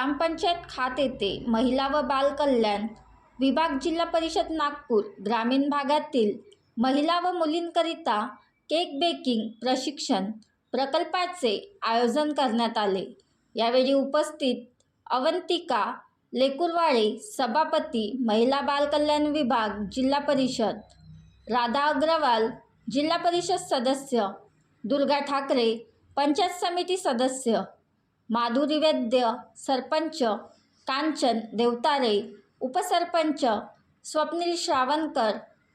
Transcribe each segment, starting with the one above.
ग्रामपंचायत खात येथे महिला व बाल कल्याण विभाग जिल्हा परिषद नागपूर ग्रामीण भागातील महिला व मुलींकरिता केक बेकिंग प्रशिक्षण प्रकल्पाचे आयोजन करण्यात आले. यावेळी उपस्थित अवंतिका लेकुरवाडे सभापती महिला बाल कल्याण विभाग जिल्हा परिषद राधा अग्रवाल जिल्हा परिषद सदस्य दुर्गा ठाकरे पंचायत समिती सदस्य माधुरी वैद्य सरपंच कांचन देवतारे उपसरपंच स्वप्नील श्रावणकर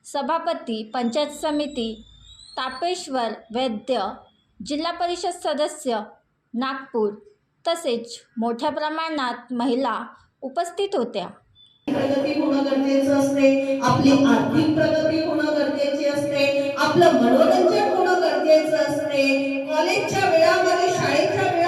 सभापती पंचायत समिती तापेश्वर वैद्य जिल्हा परिषद सदस्य नागपूर तसेच मोठ्या प्रमाणात महिला उपस्थित होत्या. प्रगती होणं गरजेचं असते आपली आर्थिक प्रगती होणं गरजेची असते आपलं मनोरंजन होणं गरजेचं असते. कॉलेजच्या वेळामध्ये शाळेच्या वेळा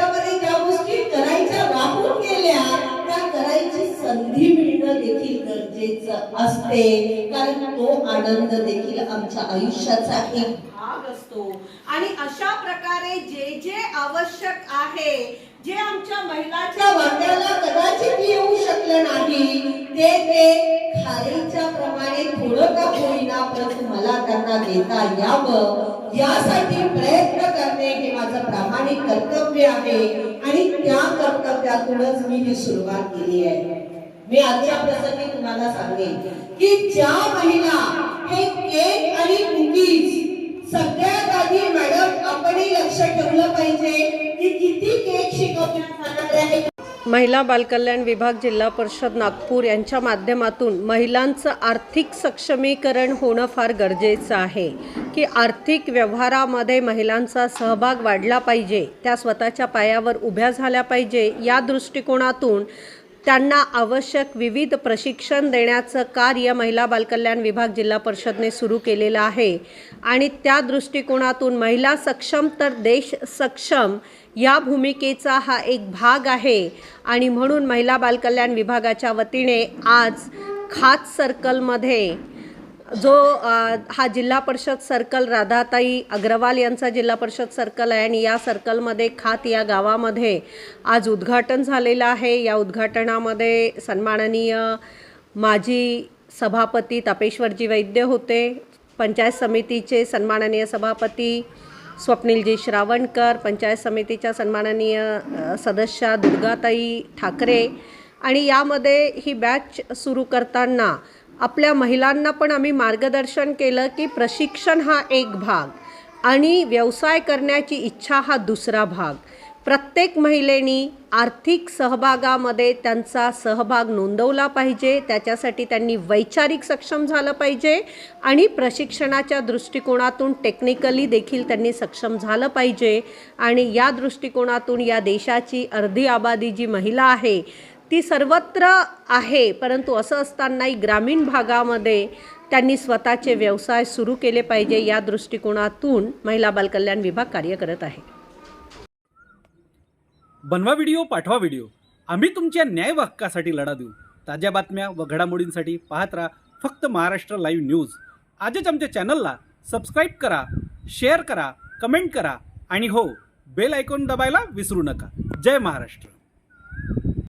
गरजेचं असते. कारण तो आनंद देखील आमच्या आयुष्याचा एक भाग असतो. आणि अशा प्रकारे जे जे आवश्यक आहे जे आमच्या महिलाच्या वाट्याला कदाचित येऊ शकलं नाही ते ते खारीच्या प्रमाणे थोडं का होईना परंतु मला त्यांना देता यावं. यासाठी प्रयत्न करणे हे माझं प्रामाणिक कर्तव्य आहे. आणि त्या कर्तव्यातूनच मी ही सुरुवात केली आहे. मी आजच्या प्रसंगी तुम्हाला सांगेन की ज्या महिला हे केक आणि कुकीज सगळ्यात आधी मॅडम आपण लक्ष ठेवलं पाहिजे की किती केक शिकवण्यात आहे. महिला बालकल्याण विभाग जिल्हा परिषद नागपूर यांच्या माध्यमातून महिलांचं आर्थिक सक्षमीकरण होणं फार गरजेचं आहे. की आर्थिक व्यवहारामध्ये महिलांचा सहभाग वाढला पाहिजे त्या स्वतःच्या पायावर उभ्या झाल्या पाहिजे या दृष्टिकोनातून त्यांना आवश्यक विविध प्रशिक्षण देण्याचं कार्य महिला बालकल्याण विभाग जिल्हा परिषदने सुरू केलेलं आहे. आणि त्या दृष्टिकोनातून महिला सक्षम तर देश सक्षम या भूमिकेचा हा एक भाग आहे. आणि म्हणून महिला बालकल्याण विभागाच्या वतीने आज खात सर्कलमध्ये जो हा जिल्हा परिषद सर्कल राधाताई अग्रवाल यांचा जिल्हा परिषद सर्कल आहे आणि या सर्कलमध्ये खात या गावामध्ये आज उद्घाटन झालेलं आहे. या उद्घाटनामध्ये सन्माननीय माजी सभापती तापेश्वरजी वैद्य होते पंचायत समितीचे सन्माननीय सभापती स्वप्नीलजी श्रावणकर पंचायत समितीच्या सन्माननीय सदस्या दुर्गाताई ठाकरे. आणि यामध्ये ही बॅच सुरू करताना आपल्या महिलांना पण आम्ही मार्गदर्शन केलं की प्रशिक्षण हा एक भाग आणि व्यवसाय करण्याची इच्छा हा दुसरा भाग. प्रत्येक महिलेनी आर्थिक सहभागामध्ये त्यांचा सहभाग नोंदवला पाहिजे त्याच्यासाठी त्यांनी वैचारिक सक्षम झालं पाहिजे आणि प्रशिक्षणाच्या दृष्टिकोनातून टेक्निकली देखील त्यांनी सक्षम झालं पाहिजे. आणि या दृष्टिकोनातून या देशाची अर्धी आबादी जी महिला आहे ती सर्वत्र आहे परंतु असं असतानाही ग्रामीण भागामध्ये त्यांनी स्वतःचे व्यवसाय सुरू केले पाहिजे या दृष्टिकोनातून महिला बालकल्याण विभाग कार्य करत आहे. बनवा व्हिडिओ पाठवा व्हिडिओ. आम्ही तुमच्या न्याय हक्कासाठी लढा देऊ. ताज्या बातम्या व घडामोडींसाठी पाहत राहा फक्त महाराष्ट्र लाईव्ह न्यूज. आजच आमच्या चॅनलला सबस्क्राईब करा शेअर करा कमेंट करा आणि हो बेल आयकॉन दबायला विसरू नका. जय महाराष्ट्र.